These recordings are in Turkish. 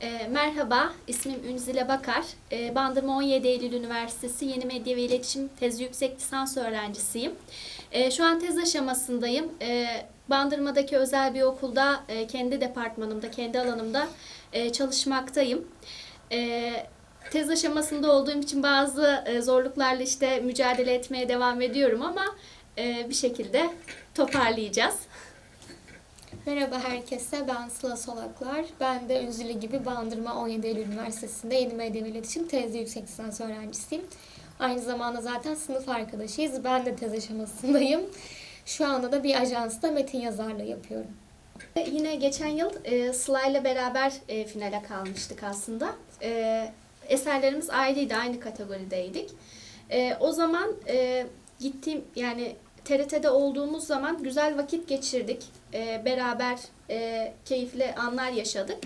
E, merhaba, ismim Ünzile Bakar. E, Bandırma 17 Eylül Üniversitesi Yeni Medya ve İletişim Tezi Yüksek Lisans öğrencisiyim. E, şu an tez aşamasındayım. E, Bandırma'daki özel bir okulda e, kendi departmanımda, kendi alanımda e, çalışmaktayım. E, tez aşamasında olduğum için bazı e, zorluklarla işte mücadele etmeye devam ediyorum ama e, bir şekilde toparlayacağız. Merhaba herkese, ben Sıla Solaklar. Ben de Üzülü gibi Bandırma 17 Eylül Üniversitesi'nde Yeni Medya ve İletişim tezli yüksek lisans öğrencisiyim. Aynı zamanda zaten sınıf arkadaşıyız. Ben de tez aşamasındayım. Şu anda da bir ajansta metin yazarlığı yapıyorum. Yine geçen yıl e, Sıla ile beraber e, finale kalmıştık aslında. E, eserlerimiz ayrıydı, aynı kategorideydik. E, o zaman e, gittiğim yani TRT'de olduğumuz zaman güzel vakit geçirdik. E, beraber e, keyifli anlar yaşadık.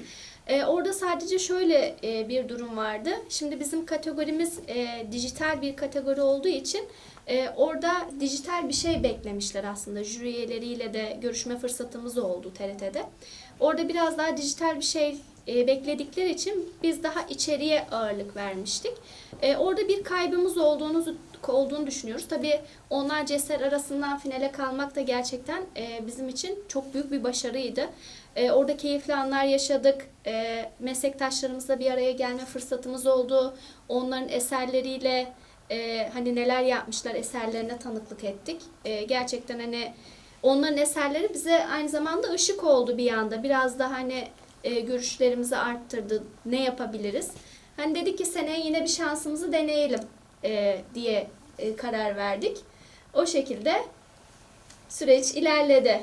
E, orada sadece şöyle e, bir durum vardı. Şimdi bizim kategorimiz e, dijital bir kategori olduğu için e, orada dijital bir şey beklemişler aslında. Jüri üyeleriyle de görüşme fırsatımız oldu TRT'de. Orada biraz daha dijital bir şey e, bekledikleri için biz daha içeriye ağırlık vermiştik. E, orada bir kaybımız olduğunu olduğunu düşünüyoruz. Tabii onlarca eser arasından finale kalmak da gerçekten e, bizim için çok büyük bir başarıydı. E, orada keyifli anlar yaşadık. E, meslektaşlarımızla bir araya gelme fırsatımız oldu. Onların eserleriyle e, hani neler yapmışlar eserlerine tanıklık ettik. E, gerçekten hani onların eserleri bize aynı zamanda ışık oldu bir anda. Biraz da hani e, görüşlerimizi arttırdı. Ne yapabiliriz? Hani dedik ki seneye yine bir şansımızı deneyelim e, diye e, karar verdik. O şekilde süreç ilerledi.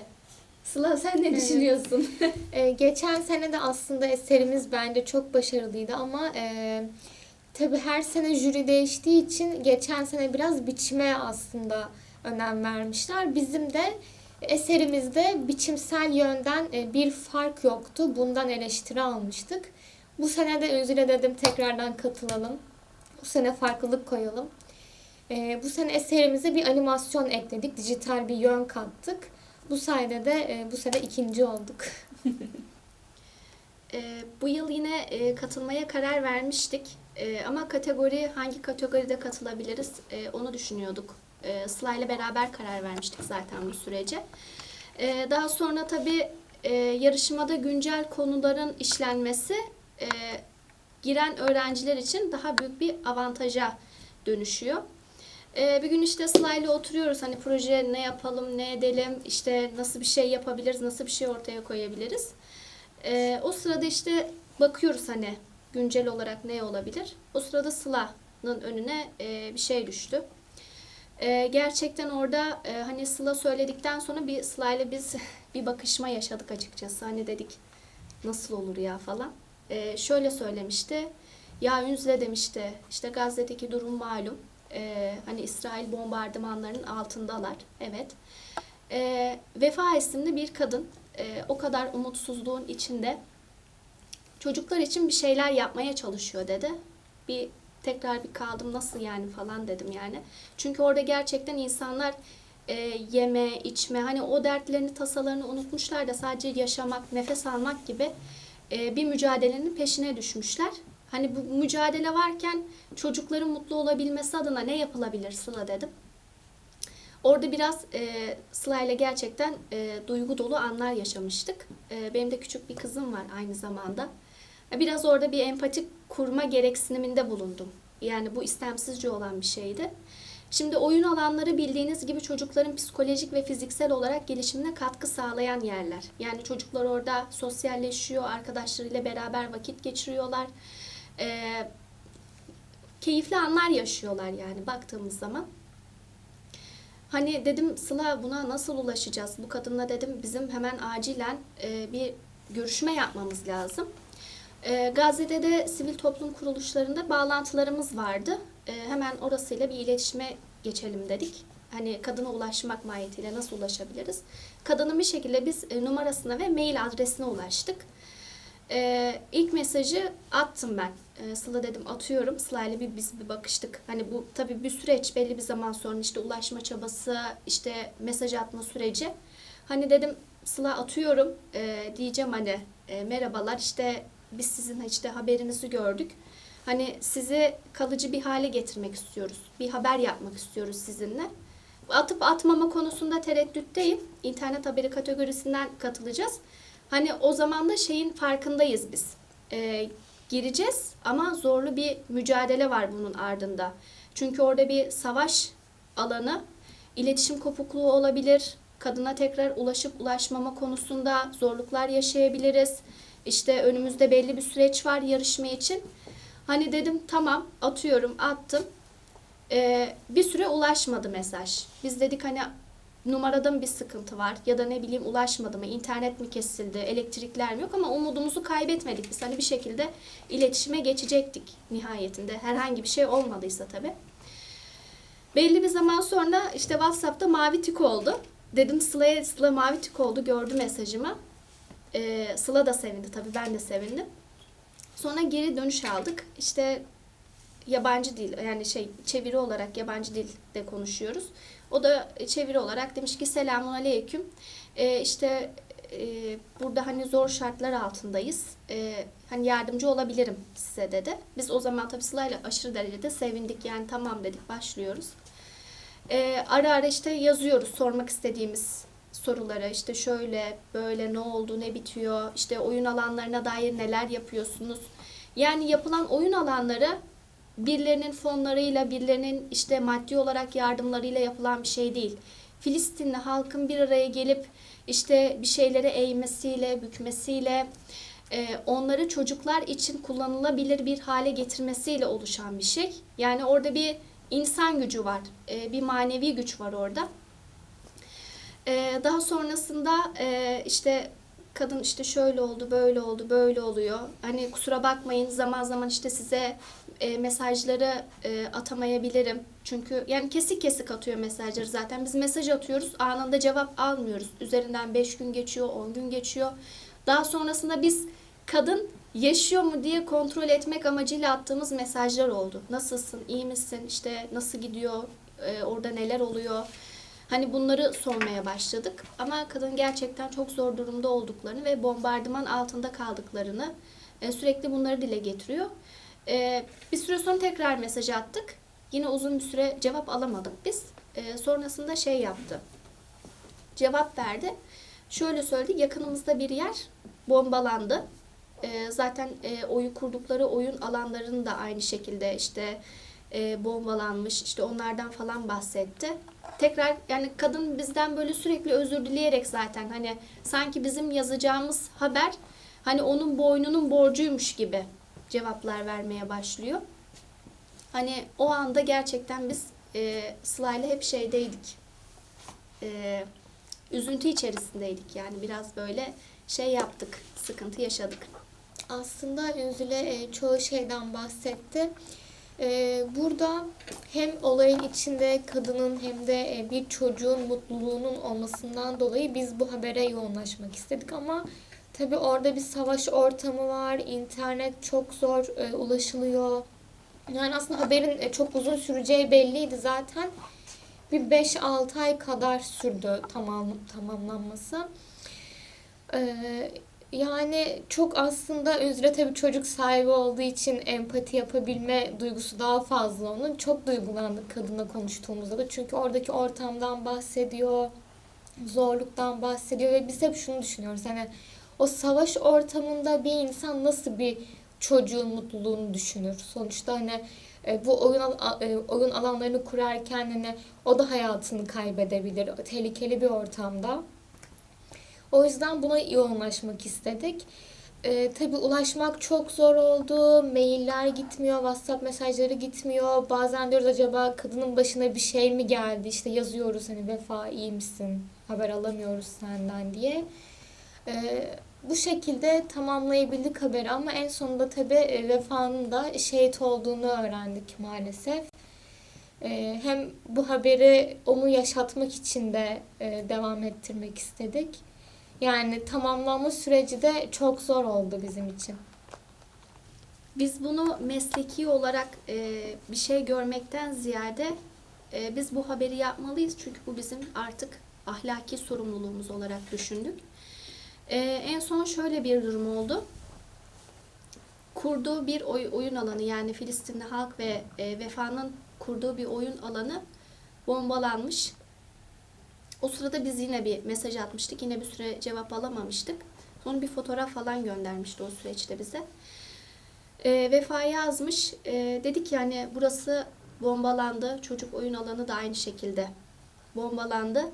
Sıla sen ne Evet. düşünüyorsun? Ee, geçen sene de aslında eserimiz bence çok başarılıydı ama e, tabii her sene jüri değiştiği için geçen sene biraz biçime aslında önem vermişler. Bizim de eserimizde biçimsel yönden e, bir fark yoktu. Bundan eleştiri almıştık. Bu sene de Özül'e dedim tekrardan katılalım. Bu sene farklılık koyalım. E, bu sene eserimize bir animasyon ekledik. Dijital bir yön kattık. Bu sayede de e, bu sene ikinci olduk. Bu yıl yine katılmaya karar vermiştik. Ama kategori hangi kategoride katılabiliriz onu düşünüyorduk. E, Sıla ile beraber karar vermiştik zaten bu sürece. E, daha sonra tabii e, yarışmada güncel konuların işlenmesi e, giren öğrenciler için daha büyük bir avantaja dönüşüyor. Ee, bir gün işte Sıla ile oturuyoruz hani proje ne yapalım, ne edelim, işte nasıl bir şey yapabiliriz, nasıl bir şey ortaya koyabiliriz. Ee, o sırada işte bakıyoruz hani güncel olarak ne olabilir. O sırada Sıla'nın önüne e, bir şey düştü. Ee, gerçekten orada e, hani Sıla söyledikten sonra bir Sıla ile biz bir bakışma yaşadık açıkçası. Hani dedik nasıl olur ya falan. Ee, şöyle söylemişti. Ya Ünzle demişti işte Gazze'deki durum malum. Ee, hani İsrail bombardımanlarının altındalar. Evet. Ee, Vefa isimli bir kadın e, o kadar umutsuzluğun içinde çocuklar için bir şeyler yapmaya çalışıyor dedi. Bir tekrar bir kaldım nasıl yani falan dedim yani. Çünkü orada gerçekten insanlar e, yeme, içme hani o dertlerini, tasalarını unutmuşlar da sadece yaşamak, nefes almak gibi e, bir mücadelenin peşine düşmüşler. Hani bu mücadele varken çocukların mutlu olabilmesi adına ne yapılabilir Sıla dedim. Orada biraz e, Sıla ile gerçekten e, duygu dolu anlar yaşamıştık. E, benim de küçük bir kızım var aynı zamanda. E, Biraz orada bir empati kurma gereksiniminde bulundum. Yani bu istemsizce olan bir şeydi. Şimdi oyun alanları bildiğiniz gibi çocukların psikolojik ve fiziksel olarak gelişimine katkı sağlayan yerler. Yani çocuklar orada sosyalleşiyor, arkadaşlarıyla beraber vakit geçiriyorlar. Ee, keyifli anlar yaşıyorlar yani baktığımız zaman. Hani dedim Sıla buna nasıl ulaşacağız? Bu kadınla dedim bizim hemen acilen e, bir görüşme yapmamız lazım. E, Gazze'de de sivil toplum kuruluşlarında bağlantılarımız vardı. E, hemen orasıyla bir iletişime geçelim dedik. Hani kadına ulaşmak mahiyetiyle nasıl ulaşabiliriz? Kadının bir şekilde biz e, numarasına ve mail adresine ulaştık. Ee, ilk mesajı attım ben. Ee, Sıla dedim atıyorum. Sıla ile bir, biz bir bakıştık. Hani bu tabii bir süreç belli bir zaman sonra işte ulaşma çabası, işte mesaj atma süreci. Hani dedim Sıla atıyorum. Ee, diyeceğim hani e, merhabalar işte biz sizin işte haberinizi gördük. Hani sizi kalıcı bir hale getirmek istiyoruz. Bir haber yapmak istiyoruz sizinle. Atıp atmama konusunda tereddütteyim. İnternet haberi kategorisinden katılacağız. Hani o zaman da şeyin farkındayız biz. Ee, gireceğiz ama zorlu bir mücadele var bunun ardında. Çünkü orada bir savaş alanı, iletişim kopukluğu olabilir. Kadına tekrar ulaşıp ulaşmama konusunda zorluklar yaşayabiliriz. İşte önümüzde belli bir süreç var yarışma için. Hani dedim tamam atıyorum attım. Ee, bir süre ulaşmadı mesaj. Biz dedik hani numarada mı bir sıkıntı var ya da ne bileyim ulaşmadı mı, internet mi kesildi, elektrikler mi yok ama umudumuzu kaybetmedik biz. Hani bir şekilde iletişime geçecektik nihayetinde. Herhangi bir şey olmadıysa tabii. Belli bir zaman sonra işte WhatsApp'ta mavi tik oldu. Dedim Sıla'ya, Sıla mavi tik oldu gördü mesajımı. Ee, Sıla da sevindi tabii ben de sevindim. Sonra geri dönüş aldık. İşte yabancı dil yani şey çeviri olarak yabancı dilde konuşuyoruz. O da çeviri olarak demiş ki selamun aleyküm. Ee, işte e, burada hani zor şartlar altındayız. Ee, hani yardımcı olabilirim size dedi. Biz o zaman tabii Sıla'yla aşırı derecede sevindik. Yani tamam dedik başlıyoruz. Ee, ara ara işte yazıyoruz sormak istediğimiz soruları işte şöyle böyle ne oldu ne bitiyor işte oyun alanlarına dair neler yapıyorsunuz yani yapılan oyun alanları birilerinin fonlarıyla birilerinin işte maddi olarak yardımlarıyla yapılan bir şey değil. Filistinli halkın bir araya gelip işte bir şeyleri eğmesiyle, bükmesiyle, e, onları çocuklar için kullanılabilir bir hale getirmesiyle oluşan bir şey. Yani orada bir insan gücü var, e, bir manevi güç var orada. E, daha sonrasında e, işte kadın işte şöyle oldu, böyle oldu, böyle oluyor. Hani kusura bakmayın zaman zaman işte size e, mesajları e, atamayabilirim. Çünkü yani kesik kesik atıyor mesajları zaten. Biz mesaj atıyoruz, anında cevap almıyoruz. Üzerinden 5 gün geçiyor, 10 gün geçiyor. Daha sonrasında biz kadın yaşıyor mu diye kontrol etmek amacıyla attığımız mesajlar oldu. Nasılsın, iyi misin, işte nasıl gidiyor, e, orada neler oluyor. Hani bunları sormaya başladık. Ama kadın gerçekten çok zor durumda olduklarını ve bombardıman altında kaldıklarını e, sürekli bunları dile getiriyor. E, bir süre sonra tekrar mesaj attık. Yine uzun bir süre cevap alamadık biz. E, sonrasında şey yaptı. Cevap verdi. Şöyle söyledi. Yakınımızda bir yer bombalandı. E, zaten e, oyu kurdukları oyun alanlarının da aynı şekilde işte e, bombalanmış. İşte onlardan falan bahsetti. Tekrar yani kadın bizden böyle sürekli özür dileyerek zaten hani sanki bizim yazacağımız haber hani onun boynunun borcuymuş gibi cevaplar vermeye başlıyor. Hani o anda gerçekten biz e, Sıla'yla hep şeydeydik. E, üzüntü içerisindeydik yani biraz böyle şey yaptık, sıkıntı yaşadık. Aslında Ünzüle e, çoğu şeyden bahsetti. E, burada hem olayın içinde kadının hem de e, bir çocuğun mutluluğunun olmasından dolayı biz bu habere yoğunlaşmak istedik ama tabi orada bir savaş ortamı var, internet çok zor e, ulaşılıyor. Yani aslında haberin e, çok uzun süreceği belliydi zaten. Bir 5-6 ay kadar sürdü tamam tamamlanması. Ee, yani çok aslında Üzre tabii çocuk sahibi olduğu için empati yapabilme duygusu daha fazla onun. Çok duygulandık kadınla konuştuğumuzda da. Çünkü oradaki ortamdan bahsediyor, zorluktan bahsediyor ve biz hep şunu düşünüyoruz. Hani o savaş ortamında bir insan nasıl bir çocuğun mutluluğunu düşünür? Sonuçta hani e, bu oyun e, oyun alanlarını kurarken hani o da hayatını kaybedebilir. Tehlikeli bir ortamda. O yüzden buna yoğunlaşmak istedik. Ee, tabii ulaşmak çok zor oldu. Mailler gitmiyor, WhatsApp mesajları gitmiyor. Bazen diyoruz acaba kadının başına bir şey mi geldi? İşte yazıyoruz hani Vefa iyi misin? Haber alamıyoruz senden diye. Ee, bu şekilde tamamlayabildik haberi ama en sonunda tabii e, Vefa'nın da şehit olduğunu öğrendik maalesef. Ee, hem bu haberi onu yaşatmak için de e, devam ettirmek istedik. Yani tamamlanma süreci de çok zor oldu bizim için. Biz bunu mesleki olarak e, bir şey görmekten ziyade e, biz bu haberi yapmalıyız çünkü bu bizim artık ahlaki sorumluluğumuz olarak düşündük. E, en son şöyle bir durum oldu. kurduğu bir oy- oyun alanı yani Filistinli halk ve e, Vefa'nın kurduğu bir oyun alanı bombalanmış. O sırada biz yine bir mesaj atmıştık. Yine bir süre cevap alamamıştık. Sonra bir fotoğraf falan göndermişti o süreçte bize. E, Vefa yazmış. E, dedik yani burası bombalandı. Çocuk oyun alanı da aynı şekilde bombalandı.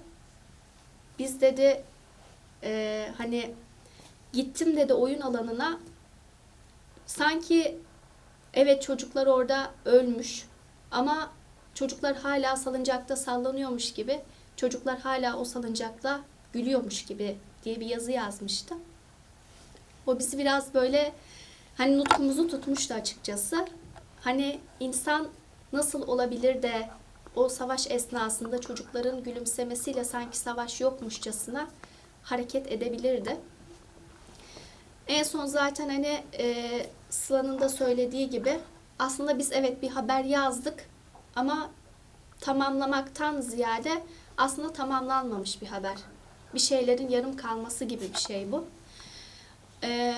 Biz dedi e, hani gittim dedi oyun alanına sanki evet çocuklar orada ölmüş ama çocuklar hala salıncakta sallanıyormuş gibi çocuklar hala o salıncakta gülüyormuş gibi diye bir yazı yazmıştı. O bizi biraz böyle hani nutkumuzu tutmuştu açıkçası. Hani insan nasıl olabilir de o savaş esnasında çocukların gülümsemesiyle sanki savaş yokmuşçasına hareket edebilirdi. En son zaten hani e, Sıla'nın da söylediği gibi aslında biz evet bir haber yazdık ama tamamlamaktan ziyade aslında tamamlanmamış bir haber. Bir şeylerin yarım kalması gibi bir şey bu. E,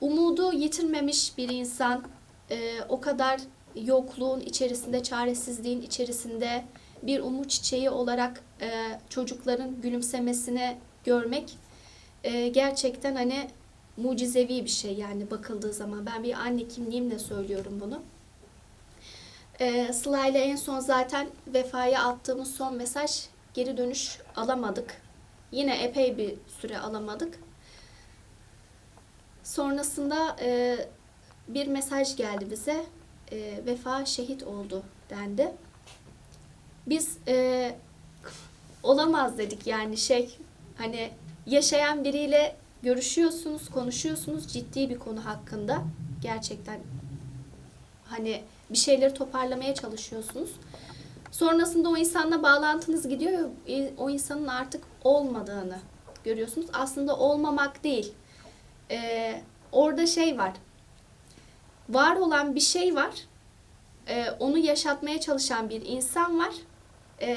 umudu yitirmemiş bir insan e, o kadar yokluğun içerisinde, çaresizliğin içerisinde bir umut çiçeği olarak e, çocukların gülümsemesini görmek e, gerçekten hani mucizevi bir şey yani bakıldığı zaman. Ben bir anne kimliğimle söylüyorum bunu. E, Sıla ile en son zaten vefaya attığımız son mesaj geri dönüş alamadık. Yine epey bir süre alamadık. Sonrasında e, bir mesaj geldi bize. E, Vefa şehit oldu dendi. Biz e, olamaz dedik yani şey hani yaşayan biriyle görüşüyorsunuz, konuşuyorsunuz ciddi bir konu hakkında. Gerçekten hani bir şeyleri toparlamaya çalışıyorsunuz. Sonrasında o insanla bağlantınız gidiyor. e, O insanın artık olmadığını görüyorsunuz. Aslında olmamak değil. Ee, orada şey var. Var olan bir şey var. Ee, onu yaşatmaya çalışan bir insan var. Ee,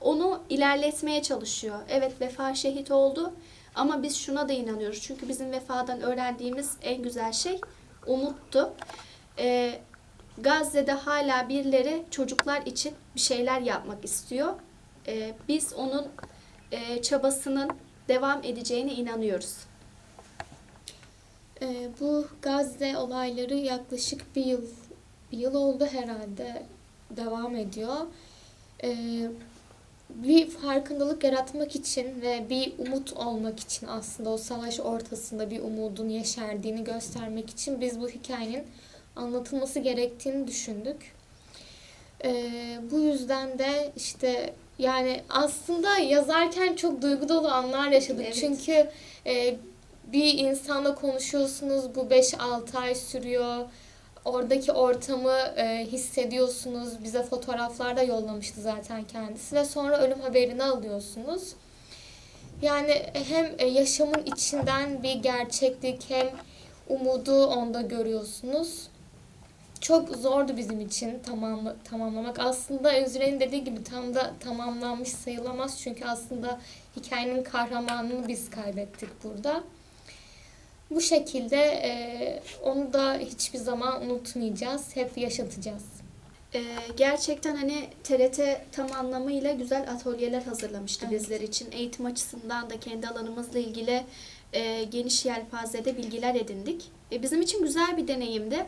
onu ilerletmeye çalışıyor. Evet vefa şehit oldu. Ama biz şuna da inanıyoruz. Çünkü bizim vefadan öğrendiğimiz en güzel şey umuttu. Ee, Gazze'de hala birileri çocuklar için bir şeyler yapmak istiyor. Ee, biz onun e, çabasının devam edeceğine inanıyoruz. Ee, bu Gazze olayları yaklaşık bir yıl bir yıl oldu herhalde devam ediyor. Ee, bir farkındalık yaratmak için ve bir umut olmak için aslında o savaş ortasında bir umudun yeşerdiğini göstermek için biz bu hikayenin anlatılması gerektiğini düşündük. Ee, bu yüzden de işte yani aslında yazarken çok duygu dolu anlar yaşadık. Evet. Çünkü e, bir insanla konuşuyorsunuz bu 5-6 ay sürüyor. Oradaki ortamı e, hissediyorsunuz. Bize fotoğraflar da yollamıştı zaten kendisi ve sonra ölüm haberini alıyorsunuz. Yani hem e, yaşamın içinden bir gerçeklik hem umudu onda görüyorsunuz. Çok zordu bizim için tamam tamamlamak. Aslında Özür'ün dediği gibi tam da tamamlanmış sayılamaz. Çünkü aslında hikayenin kahramanını biz kaybettik burada. Bu şekilde e, onu da hiçbir zaman unutmayacağız. Hep yaşatacağız. Ee, gerçekten hani TRT tam anlamıyla güzel atölyeler hazırlamıştı Evet. bizler için. Eğitim açısından da kendi alanımızla ilgili e, geniş yelpazede bilgiler edindik. E, bizim için güzel bir deneyimdi.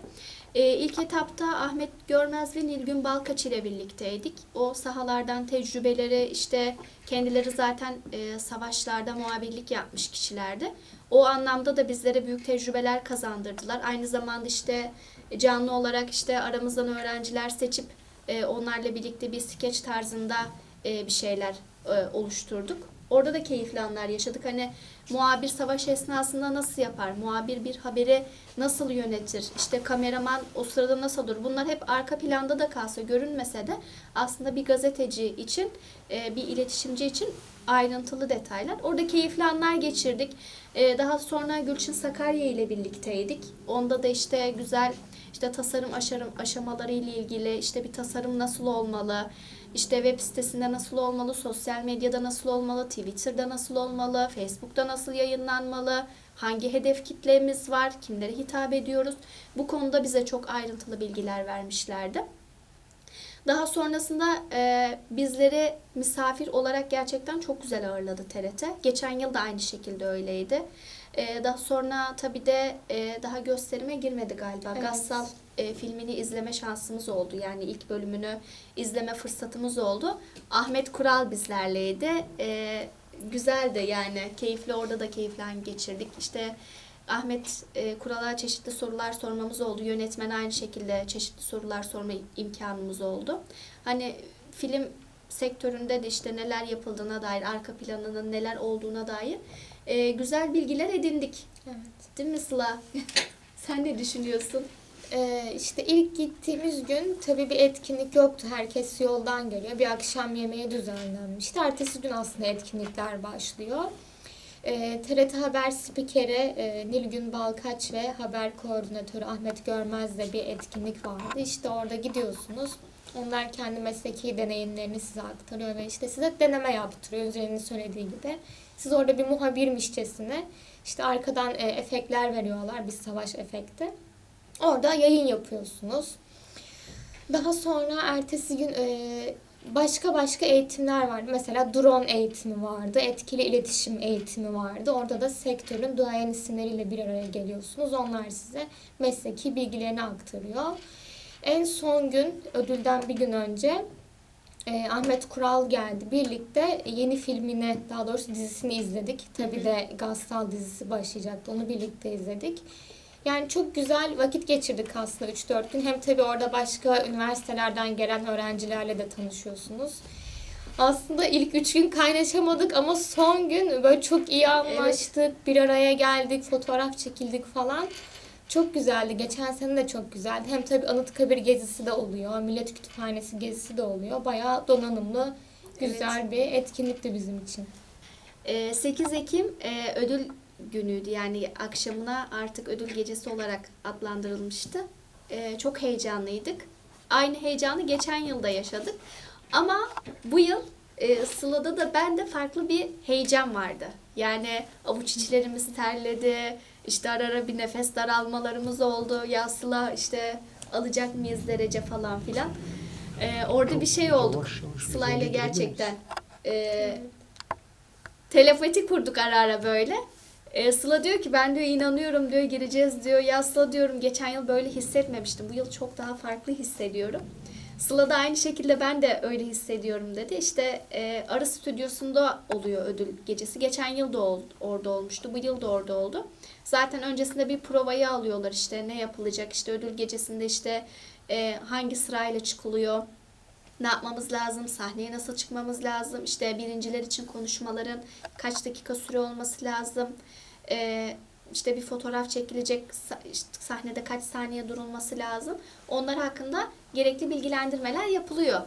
E, ilk etapta Ahmet Görmez ve Nilgün Balkaç ile birlikteydik. O sahalardan tecrübeleri işte kendileri zaten e, savaşlarda muhabirlik yapmış kişilerdi. O anlamda da bizlere büyük tecrübeler kazandırdılar. Aynı zamanda işte canlı olarak işte aramızdan öğrenciler seçip e, onlarla birlikte bir skeç tarzında e, bir şeyler e, oluşturduk. Orada da keyifli anlar yaşadık. Hani muhabir savaş esnasında nasıl yapar? Muhabir bir haberi nasıl yönetir? İşte kameraman o sırada nasıl olur? Bunlar hep arka planda da kalsa, görünmese de aslında bir gazeteci için, e, bir iletişimci için ayrıntılı detaylar. Orada keyifli anlar geçirdik. E, Daha sonra Gülçin Sakarya ile birlikteydik. Onda da işte güzel işte tasarım aşamaları ile ilgili işte bir tasarım nasıl olmalı, işte web sitesinde nasıl olmalı, sosyal medyada nasıl olmalı, Twitter'da nasıl olmalı, Facebook'ta nasıl yayınlanmalı, hangi hedef kitlemiz var, kimlere hitap ediyoruz. Bu konuda bize çok ayrıntılı bilgiler vermişlerdi. Daha sonrasında e, bizleri misafir olarak gerçekten çok güzel ağırladı TRT. Geçen yıl da aynı şekilde öyleydi. E, daha sonra tabii de e, daha gösterime girmedi galiba. Evet. Gassal e, filmini izleme şansımız oldu. Yani ilk bölümünü izleme fırsatımız oldu. Ahmet Kural bizlerleydi. E, güzeldi yani. Keyifli orada da keyifli an geçirdik. İşte Ahmet e, Kural'a çeşitli sorular sormamız oldu. Yönetmen aynı şekilde çeşitli sorular sorma imkanımız oldu. Hani film sektöründe de işte neler yapıldığına dair, arka planının neler olduğuna dair e, güzel bilgiler edindik. Evet. Değil mi Sıla? Sen ne düşünüyorsun? Ee, işte ilk gittiğimiz gün tabii bir etkinlik yoktu. Herkes yoldan geliyor. Bir akşam yemeği düzenlenmişti. Ertesi gün aslında etkinlikler başlıyor. Ee, TRT Haber spikeri e, Nilgün Balkaç ve haber koordinatörü Ahmet Görmez'le bir etkinlik vardı. İşte orada gidiyorsunuz. Onlar kendi mesleki deneyimlerini size aktarıyor ve işte size deneme yaptırıyor üzerine söylediği gibi. Siz orada bir muhabirmişçesine işte arkadan e, efektler veriyorlar. Bir savaş efekti. Orada yayın yapıyorsunuz. Daha sonra ertesi gün e, başka başka eğitimler vardı. Mesela drone eğitimi vardı, etkili iletişim eğitimi vardı. Orada da sektörün duayen isimleriyle bir araya geliyorsunuz. Onlar size mesleki bilgilerini aktarıyor. En son gün, ödülden bir gün önce e, Ahmet Kural geldi. Birlikte yeni filmini, daha doğrusu dizisini izledik. Tabii de Gassal dizisi başlayacaktı. Onu birlikte izledik. Yani çok güzel vakit geçirdik aslında 3-4 gün. Hem tabii orada başka üniversitelerden gelen öğrencilerle de tanışıyorsunuz. Aslında ilk 3 gün kaynaşamadık ama son gün böyle çok iyi anlaştık. Bir araya geldik, fotoğraf çekildik falan. Çok güzeldi. Geçen sene de çok güzeldi. Hem tabii Anıtkabir gezisi de oluyor. Millet Kütüphanesi gezisi de oluyor. Bayağı donanımlı, güzel bir etkinlikti bizim için. E, 8 Ekim e, ödül günüydü. Yani akşamına artık ödül gecesi olarak adlandırılmıştı. E, çok heyecanlıydık. Aynı heyecanı geçen yılda yaşadık. Ama bu yıl e, Sıla'da da bende farklı bir heyecan vardı. Yani avuç içlerimiz terledi. İşte ara ara bir nefes daralmalarımız oldu. Ya Sıla işte alacak mıyız derece falan filan. E, orada bir şey olduk. Sıla ile gerçekten. E, telepati kurduk ara ara böyle. E, Sıla diyor ki ben diyor inanıyorum diyor gireceğiz diyor. Ya Sıla diyorum geçen yıl böyle hissetmemiştim. Bu yıl çok daha farklı hissediyorum. Sıla da aynı şekilde ben de öyle hissediyorum dedi. İşte e, Arı Stüdyosu'nda oluyor ödül gecesi. Geçen yıl da ol- orada olmuştu. Bu yıl da orada oldu. Zaten öncesinde bir provayı alıyorlar işte ne yapılacak işte ödül gecesinde işte e, hangi sırayla çıkılıyor ne yapmamız lazım, sahneye nasıl çıkmamız lazım, işte birinciler için konuşmaların kaç dakika süre olması lazım, ee, işte bir fotoğraf çekilecek, sahnede kaç saniye durulması lazım. Onlar hakkında gerekli bilgilendirmeler yapılıyor.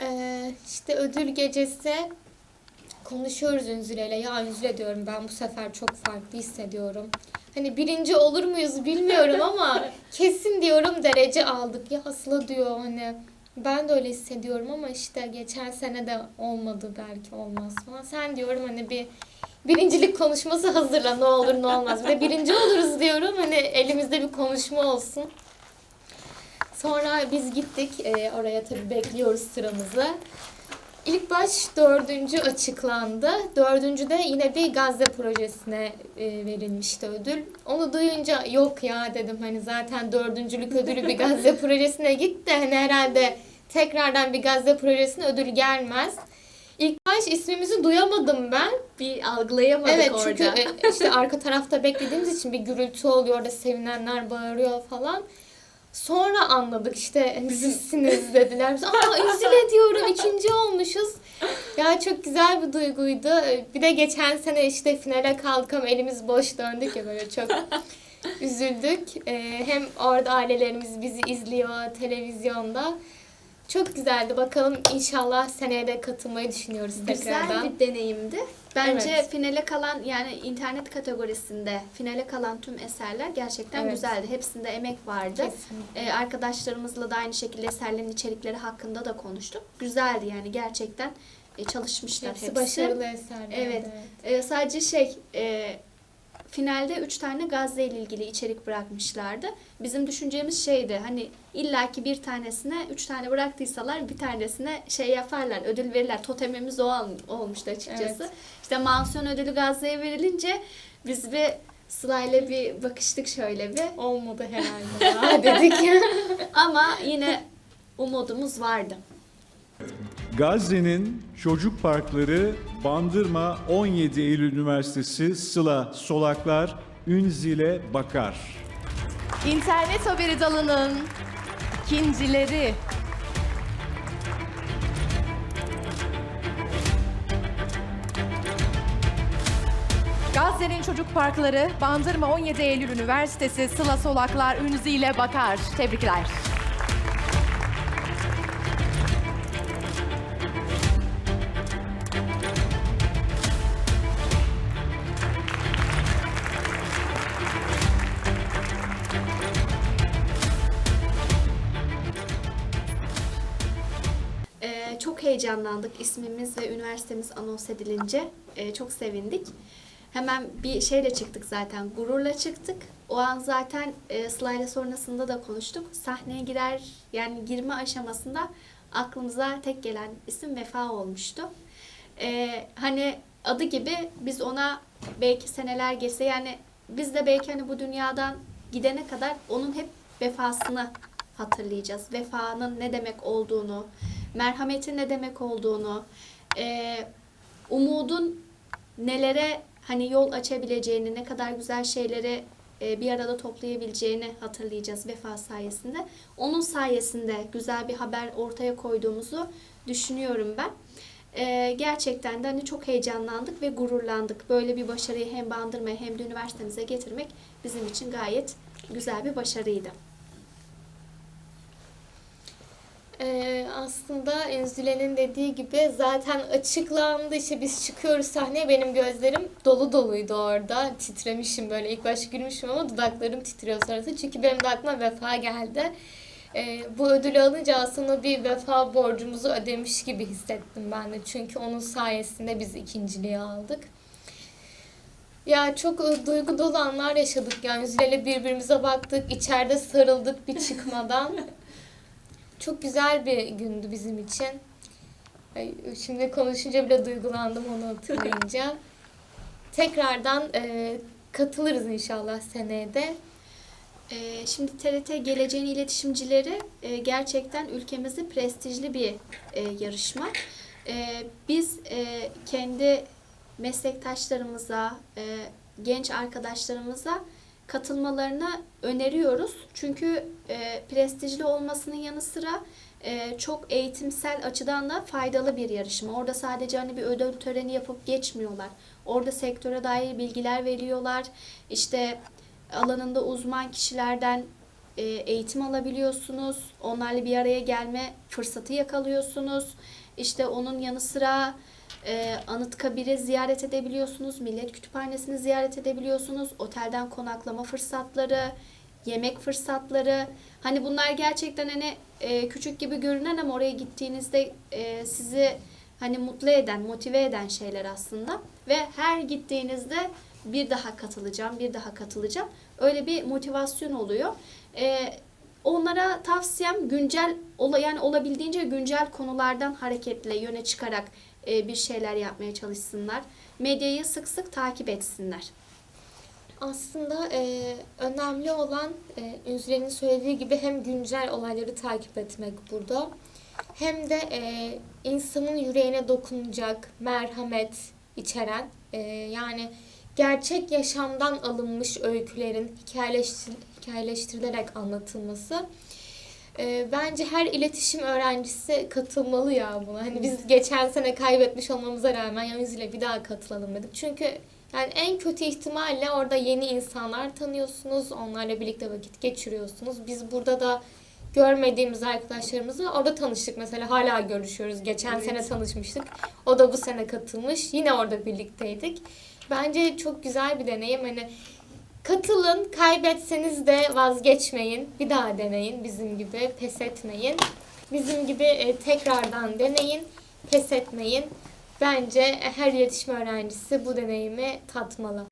Ee, işte ödül gecesi konuşuyoruz Ünzüle'yle. Ya Ünzüle diyorum ben bu sefer çok farklı hissediyorum. Hani birinci olur muyuz bilmiyorum ama kesin diyorum derece aldık. Ya Aslı diyor hani ben de öyle hissediyorum ama işte geçen sene de olmadı belki olmaz falan. Sen diyorum hani bir birincilik konuşması hazırla ne olur ne olmaz. Bir de birinci oluruz diyorum hani elimizde bir konuşma olsun. Sonra biz gittik e, oraya tabii bekliyoruz sıramızı. İlk baş dördüncü açıklandı. Dördüncü de yine bir Gazze projesine e, verilmişti ödül. Onu duyunca yok ya dedim hani zaten dördüncülük ödülü bir Gazze projesine gitti. Hani herhalde tekrardan bir Gazze projesine ödül gelmez. İlk baş ismimizi duyamadım ben. Bir algılayamadık Evet orada. çünkü e, işte arka tarafta beklediğimiz için bir gürültü oluyor orada sevinenler bağırıyor falan. Sonra anladık işte hani sizsiniz dediler. Aa üzüle diyorum ikinci olmuşuz. Ya çok güzel bir duyguydu. Bir de geçen sene işte finale kaldık ama elimiz boş döndük ya böyle çok üzüldük. Ee, hem orada ailelerimiz bizi izliyor televizyonda. Çok güzeldi. Bakalım inşallah seneye de katılmayı düşünüyoruz tekrardan. Güzel bir deneyimdi. Bence Evet. finale kalan yani internet kategorisinde finale kalan tüm eserler gerçekten Evet. güzeldi. Hepsinde emek vardı. Kesinlikle. Ee, arkadaşlarımızla da aynı şekilde eserlerin içerikleri hakkında da konuştuk. Güzeldi yani gerçekten e, çalışmışlar Hepsi hepsi. başarılı eserler. Evet. Ee, sadece şey e, finalde 3 tane Gazze ile ilgili içerik bırakmışlardı. Bizim düşüncemiz şeydi hani illaki bir tanesine 3 tane bıraktıysalar bir tanesine şey yaparlar, ödül verirler. Totemimiz o ol- olmuştu açıkçası. Evet. İşte mansiyon ödülü Gazze'ye verilince biz bir Sıla'yla bir bakıştık şöyle bir. Olmadı herhalde ya dedik. Ama yine umudumuz vardı. Gazze'nin çocuk parkları Bandırma 17 Eylül Üniversitesi Sıla Solaklar Ünzile Bakar. İnternet haberi dalının ikincileri. Gazze'nin çocuk parkları Bandırma 17 Eylül Üniversitesi Sıla Solaklar Ünzi ile Bakar. Tebrikler. Heyecanlandık ismimiz ve üniversitemiz anons edilince. Ee, çok sevindik. Hemen bir şeyle çıktık zaten, gururla çıktık. O an zaten e, Sıla'yla sonrasında da konuştuk. Sahneye girer, yani girme aşamasında aklımıza tek gelen isim Vefa olmuştu. Ee, hani adı gibi biz ona belki seneler geçse yani biz de belki hani bu dünyadan gidene kadar onun hep vefasını hatırlayacağız. Vefanın ne demek olduğunu, merhametin ne demek olduğunu, e, umudun nelere hani yol açabileceğini, ne kadar güzel şeyleri e, bir arada toplayabileceğini hatırlayacağız vefa sayesinde. Onun sayesinde güzel bir haber ortaya koyduğumuzu düşünüyorum ben. E, gerçekten de hani çok heyecanlandık ve gururlandık. Böyle bir başarıyı hem Bandırma'ya hem de üniversitemize getirmek bizim için gayet güzel bir başarıydı. Ee, aslında Enzüle'nin dediği gibi zaten açıklandı işte biz çıkıyoruz sahneye benim gözlerim dolu doluydu orada titremişim böyle ilk başta gülmüşüm ama dudaklarım titriyor sonrası çünkü benim de aklıma vefa geldi. Ee, bu ödülü alınca aslında bir vefa borcumuzu ödemiş gibi hissettim ben de çünkü onun sayesinde biz ikinciliği aldık. Ya çok e, duygu dolu anlar yaşadık yani Züle'yle birbirimize baktık içeride sarıldık bir çıkmadan. Çok güzel bir gündü bizim için. Ay, Şimdi konuşunca bile duygulandım onu hatırlayınca. Tekrardan e, katılırız inşallah seneye de. Ee, Şimdi TRT Geleceğin İletişimcileri e, gerçekten ülkemizde prestijli bir e, yarışma. E, Biz e, kendi meslektaşlarımıza, e, genç arkadaşlarımıza katılmalarını öneriyoruz. Çünkü e, prestijli olmasının yanı sıra e, çok eğitimsel açıdan da faydalı bir yarışma. Orada sadece hani bir ödül töreni yapıp geçmiyorlar. Orada sektöre dair bilgiler veriyorlar. İşte alanında uzman kişilerden e, eğitim alabiliyorsunuz. Onlarla bir araya gelme fırsatı yakalıyorsunuz. İşte onun yanı sıra e, Anıtkabir'i ziyaret edebiliyorsunuz. Millet Kütüphanesi'ni ziyaret edebiliyorsunuz. Otelden konaklama fırsatları, yemek fırsatları. Hani bunlar gerçekten hani e, küçük gibi görünen ama oraya gittiğinizde e, sizi hani mutlu eden, motive eden şeyler aslında. Ve her gittiğinizde bir daha katılacağım, bir daha katılacağım. Öyle bir motivasyon oluyor. E, onlara tavsiyem güncel, yani olabildiğince güncel konulardan hareketle, yöne çıkarak e, bir şeyler yapmaya çalışsınlar. Medyayı sık sık takip etsinler. Aslında e, önemli olan e, Ünzüle'nin söylediği gibi hem güncel olayları takip etmek burada hem de e, insanın yüreğine dokunacak merhamet içeren e, yani gerçek yaşamdan alınmış öykülerin hikayeleştir, hikayeleştirilerek anlatılması. E, bence her iletişim öğrencisi katılmalı ya buna. Hani biz geçen sene kaybetmiş olmamıza rağmen ya Ünzüle bir daha katılalım dedik. Çünkü yani en kötü ihtimalle orada yeni insanlar tanıyorsunuz. Onlarla birlikte vakit geçiriyorsunuz. Biz burada da görmediğimiz arkadaşlarımızla orada tanıştık mesela. Hala görüşüyoruz. Geçen Evet. sene tanışmıştık. O da bu sene katılmış. Yine orada birlikteydik. Bence çok güzel bir deneyim. Hani katılın, kaybetseniz de vazgeçmeyin. Bir daha deneyin bizim gibi. Pes etmeyin. Bizim gibi e, tekrardan deneyin. Pes etmeyin. Bence her iletişim öğrencisi bu deneyimi tatmalı.